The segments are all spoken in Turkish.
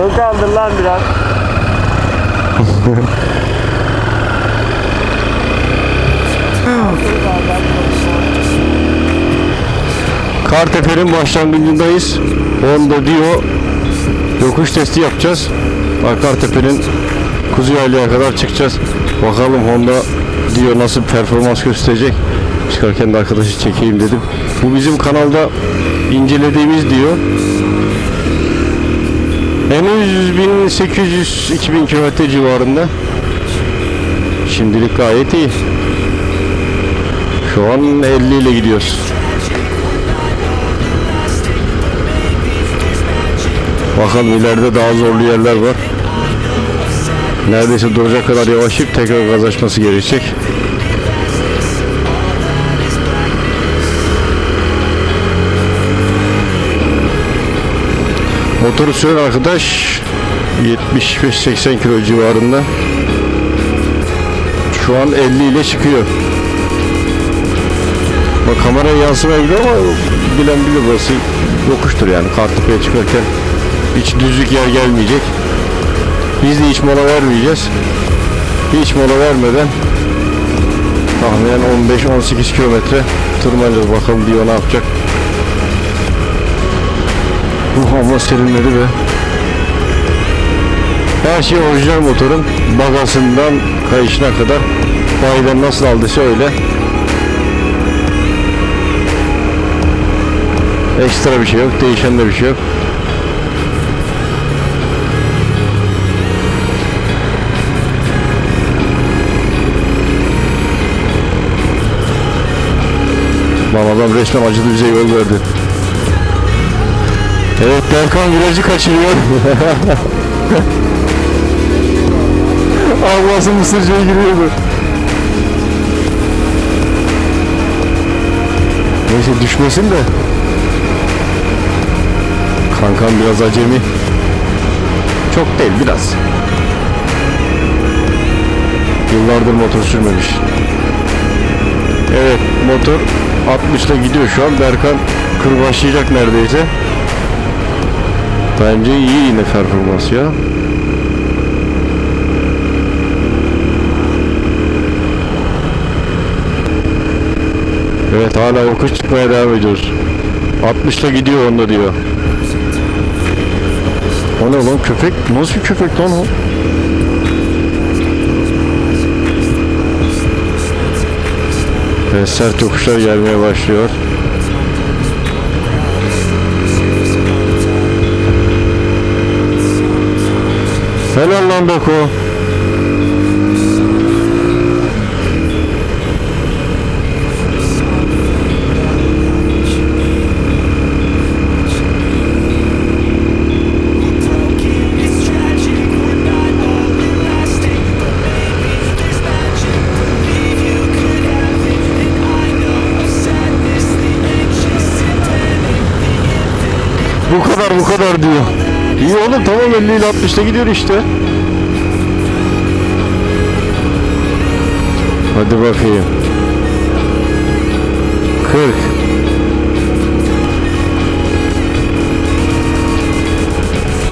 El kaldır lan biraz. Kartepe'nin başlangıcındayız. Honda Dio yokuş testi yapacağız. Kartepe'nin Kuzu Yayla'ya kadar çıkacağız. Bakalım Honda Dio nasıl performans gösterecek. Çıkarken de arkadaşı çekeyim dedim. Bu bizim kanalda incelediğimiz Dio. Henüz 1800-2000 km civarında. Şimdilik gayet iyi. Şu an 50 ile gidiyoruz. Bakalım ileride daha zorlu yerler var. Neredeyse duracak kadar yavaşlayıp tekrar gaz açması gerekecek. Motoru süren arkadaş 75-80 kilo civarında. Şu an 50 ile çıkıyor. Bak kameraya yansımayabilir ama bilen bilir burası yokuştur yani Kartepe'ye çıkarken hiç düzlük yer gelmeyecek. Biz de hiç mola vermeyeceğiz. Hiç mola vermeden tahminen 15-18 kilometre tırmanacağız. Bakalım Dio ne yapacak. Bu hava serinledi be. Her şey orijinal motorun bagasından kayışına kadar bayiden nasıl aldıysa öyle. Ekstra bir şey yok, değişen de bir şey yok. Lan adam resmen acılı bize yol verdi. Evet Berkan virajı kaçırıyor. Ablası mısırcıya giriyordu. Neyse düşmesin de. Kankam biraz acemi. Çok değil biraz. Yıllardır motor sürmemiş. Evet motor 60 ile gidiyor şu an. Berkan kırbaçlayacak neredeyse. Bence iyi yine performans ya. Evet hala yokuş çıkmaya devam ediyoruz. 60 ile gidiyor onda diyor. O ne lan köpek? Nasıl bir köpek lan o? Ve sert yokuşlar gelmeye başlıyor. Panic, the infinite. Bu kadar bu kadar diyor. İyi oğlum tamam 50 ile 60'ta gidiyor işte. Hadi bakayım. 40.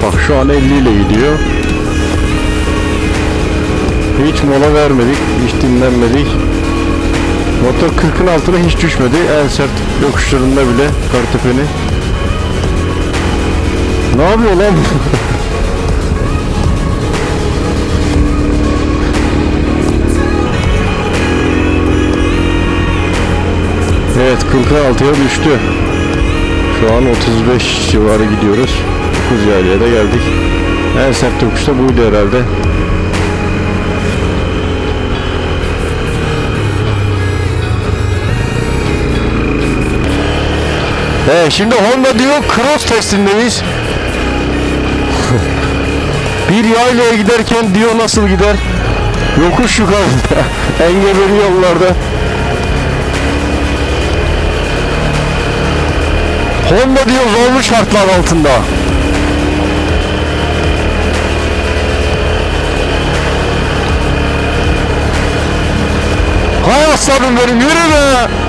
Bak şu an 50 ile gidiyor. Hiç mola vermedik, hiç dinlenmedik. Motor 40'ın altına hiç düşmedi. En sert yokuşlarında bile Kartepe'nin. Ne yapıyor lan? evet 46'ya düştü. Şu an 35 civarı gidiyoruz. Kuzyali'ye de geldik. En sert yokuş da buydu herhalde. Evet şimdi Honda diyor cross testindeyiz. Bir yaylaya giderken diyor nasıl gider? Yokuş yukarıda. Engebeli yollarda. Honda diyor zorlu şartlar altında. Hay aslanım benim yürü be.